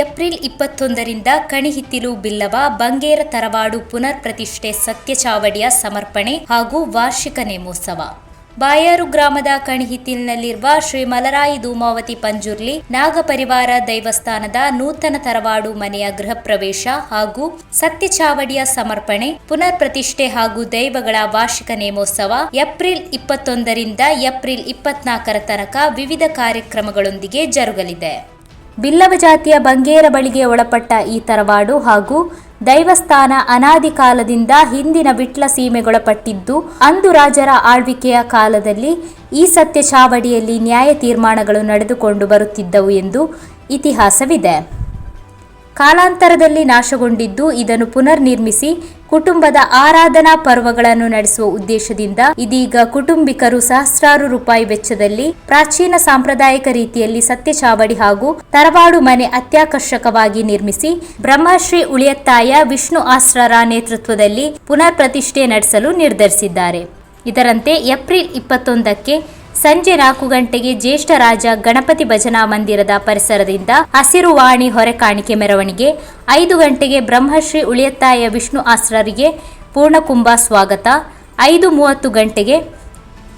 April ಇಪ್ಪತ್ತೊಂದರಿಂದ ಕಣಿಹಿತ್ತಿಲು ಬಿಲ್ಲವ ಬಂಗೇರ ತರವಾಡು ಪುನರ್ ಪ್ರತಿಷ್ಠೆ ಸತ್ಯಚಾವಡಿಯ ಸಮರ್ಪಣೆ ಹಾಗೂ ವಾರ್ಷಿಕ ನೇಮೋತ್ಸವ. ಬಾಯಾರು ಗ್ರಾಮದ ಕಣಿಹಿತ್ತಿಲಿನಲ್ಲಿರುವ ಶ್ರೀ ಮಲರಾಯಿ ಧೂಮಾವತಿ ಪಂಜುರ್ಲಿ ನಾಗಪರಿವಾರ ದೈವಸ್ಥಾನದ ನೂತನ ತರವಾಡು ಮನೆಯ ಗೃಹ ಪ್ರವೇಶ ಹಾಗೂ ಸತ್ಯಚಾವಡಿಯ ಸಮರ್ಪಣೆ, ಪುನರ್ ಪ್ರತಿಷ್ಠೆ ಹಾಗೂ ದೈವಗಳ ವಾರ್ಷಿಕ ನೇಮೋತ್ಸವ ಏಪ್ರಿಲ್ ಇಪ್ಪತ್ತೊಂದರಿಂದ ಏಪ್ರಿಲ್ ಇಪ್ಪತ್ನಾಲ್ಕರ ತನಕ ವಿವಿಧ ಕಾರ್ಯಕ್ರಮಗಳೊಂದಿಗೆ ಜರುಗಲಿದೆ. ಬಿಲ್ಲವ ಜಾತಿಯ ಬಂಗೇರ ಬಳಿಗೆ ಒಳಪಟ್ಟ ಈ ತರವಾಡು ಹಾಗೂ ದೈವಸ್ಥಾನ ಅನಾದಿ ಕಾಲದಿಂದ ಹಿಂದಿನ ವಿಟ್ಲ ಸೀಮೆಗೊಳಪಟ್ಟಿದ್ದು, ಅಂದು ರಾಜರ ಆಳ್ವಿಕೆಯ ಕಾಲದಲ್ಲಿ ಈ ಸತ್ಯ ಚಾವಡಿಯಲ್ಲಿ ನ್ಯಾಯ ತೀರ್ಮಾನಗಳು ನಡೆದುಕೊಂಡು ಬರುತ್ತಿದ್ದವು ಎಂದು ಇತಿಹಾಸವಿದೆ. ಕಾಲಾಂತರದಲ್ಲಿ ನಾಶಗೊಂಡಿದ್ದು ಇದನ್ನು ಪುನರ್ ನಿರ್ಮಿಸಿ ಕುಟುಂಬದ ಆರಾಧನಾ ಪರ್ವಗಳನ್ನು ನಡೆಸುವ ಉದ್ದೇಶದಿಂದ ಇದೀಗ ಕುಟುಂಬಿಕರು ಸಹಸ್ರಾರು ರೂಪಾಯಿ ವೆಚ್ಚದಲ್ಲಿ ಪ್ರಾಚೀನ ಸಾಂಪ್ರದಾಯಿಕ ರೀತಿಯಲ್ಲಿ ಸತ್ಯಚಾವಡಿ ಹಾಗೂ ತರವಾಡು ಮನೆ ಅತ್ಯಾಕರ್ಷಕವಾಗಿ ನಿರ್ಮಿಸಿ ಬ್ರಹ್ಮಶ್ರೀ ಉಳಿಯತ್ತಾಯ ವಿಷ್ಣು ಆಸ್ರರ ನೇತೃತ್ವದಲ್ಲಿ ಪುನರ್ ಪ್ರತಿಷ್ಠೆ ನಡೆಸಲು ನಿರ್ಧರಿಸಿದ್ದಾರೆ. ಇದರಂತೆ ಏಪ್ರಿಲ್ ಇಪ್ಪತ್ತೊಂದಕ್ಕೆ ಸಂಜೆ ನಾಲ್ಕು ಗಂಟೆಗೆ ಜ್ಯೇಷ್ಠ ರಾಜ ಗಣಪತಿ ಭಜನಾ ಮಂದಿರದ ಪರಿಸರದಿಂದ ಹಸಿರು ವಾಣಿ ಹೊರೆ ಕಾಣಿಕೆ ಮೆರವಣಿಗೆ, ಐದು ಗಂಟೆಗೆ ಬ್ರಹ್ಮಶ್ರೀ ಉಳಿಯತ್ತಾಯ ವಿಷ್ಣು ಆಸ್ರರಿಗೆ ಪೂರ್ಣಕುಂಭ ಸ್ವಾಗತ, ಐದು ಮೂವತ್ತು ಗಂಟೆಗೆ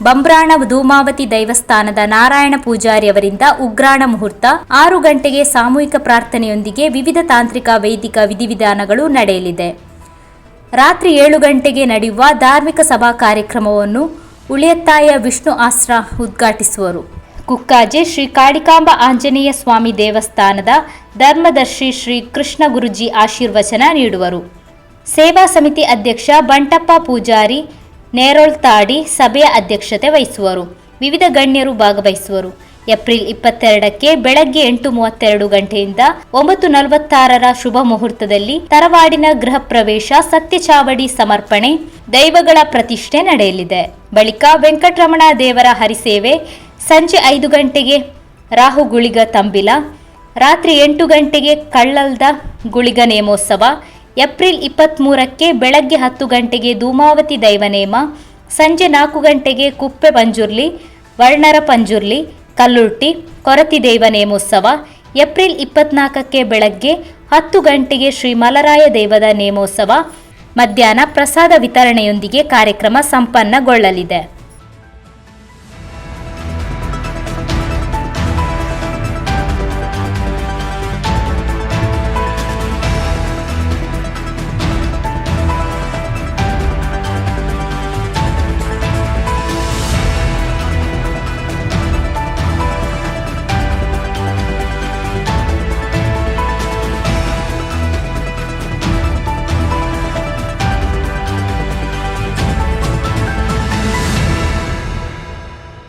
ಬಂಬ್ರಾಣ ಧೂಮಾವತಿ ದೈವಸ್ಥಾನದ ನಾರಾಯಣ ಪೂಜಾರಿ ಅವರಿಂದ ಉಗ್ರಾಣ ಮುಹೂರ್ತ, ಆರು ಗಂಟೆಗೆ ಸಾಮೂಹಿಕ ಪ್ರಾರ್ಥನೆಯೊಂದಿಗೆ ವಿವಿಧ ತಾಂತ್ರಿಕ ವೈದಿಕ ವಿಧಿವಿಧಾನಗಳು ನಡೆಯಲಿದೆ. ರಾತ್ರಿ ಏಳು ಗಂಟೆಗೆ ನಡೆಯುವ ಧಾರ್ಮಿಕ ಸಭಾ ಕಾರ್ಯಕ್ರಮವನ್ನು ಉಳಿಯತ್ತಾಯ ವಿಷ್ಣು ಆಶ್ರ ಉದ್ಘಾಟಿಸುವರು. ಕುಕ್ಕಾಜೆ ಶ್ರೀ ಕಾಡಿಕಾಂಬ ಆಂಜನೇಯ ಸ್ವಾಮಿ ದೇವಸ್ಥಾನದ ಧರ್ಮದರ್ಶಿ ಶ್ರೀ ಕೃಷ್ಣ ಗುರುಜಿ ಆಶೀರ್ವಚನ ನೀಡುವರು. ಸೇವಾ ಸಮಿತಿ ಅಧ್ಯಕ್ಷ ಬಂಟಪ್ಪ ಪೂಜಾರಿ ನೇರೊಳ್ತಾಡಿ ಸಭೆಯ ಅಧ್ಯಕ್ಷತೆ ವಹಿಸುವರು. ವಿವಿಧ ಗಣ್ಯರು ಭಾಗವಹಿಸುವರು. ಏಪ್ರಿಲ್ ಇಪ್ಪತ್ತೆರಡಕ್ಕೆ ಬೆಳಗ್ಗೆ ಎಂಟು ಮೂವತ್ತೆರಡು ಗಂಟೆಯಿಂದ ಒಂಬತ್ತು ನಲವತ್ತಾರರ ಶುಭ ಮುಹೂರ್ತದಲ್ಲಿ ತರವಾಡಿನ ಗೃಹ ಪ್ರವೇಶ ಸತ್ಯಚಾವಡಿ ಸಮರ್ಪಣೆ ದೈವಗಳ ಪ್ರತಿಷ್ಠೆ ನಡೆಯಲಿದೆ. ಬಳಿಕ ವೆಂಕಟರಮಣ ದೇವರ ಹರಿಸೇವೆ ಸಂಜೆ ಐದು ಗಂಟೆಗೆ ರಾಹು ಗುಳಿಗ ತಂಬಿಲ, ರಾತ್ರಿ ಎಂಟು ಗಂಟೆಗೆ ಕಳ್ಳಲ್ದ ಗುಳಿಗ ನೇಮೋತ್ಸವ, ಏಪ್ರಿಲ್ ಇಪ್ಪತ್ತ್ಮೂರಕ್ಕೆ ಬೆಳಗ್ಗೆ ಹತ್ತು ಗಂಟೆಗೆ ಧೂಮಾವತಿ ದೈವನೇಮ, ಸಂಜೆ ನಾಲ್ಕು ಗಂಟೆಗೆ ಕುಪ್ಪೆ ಪಂಜುರ್ಲಿ, ವರ್ಣರ ಪಂಜುರ್ಲಿ ಕಲ್ಲುರ್ಟಿ, ಕೊರತಿ ದೈವ ನೇಮೋತ್ಸವ ಏಪ್ರಿಲ್ ಇಪ್ಪತ್ನಾಲ್ಕಕ್ಕೆ ಬೆಳಗ್ಗೆ ಹತ್ತು ಗಂಟೆಗೆ ಶ್ರೀ ಮಲರಾಯ ದೇವದ ನೇಮೋತ್ಸವ, ಮಧ್ಯಾಹ್ನ ಪ್ರಸಾದ ವಿತರಣೆಯೊಂದಿಗೆ ಕಾರ್ಯಕ್ರಮ ಸಂಪನ್ನಗೊಳ್ಳಲಿದೆ.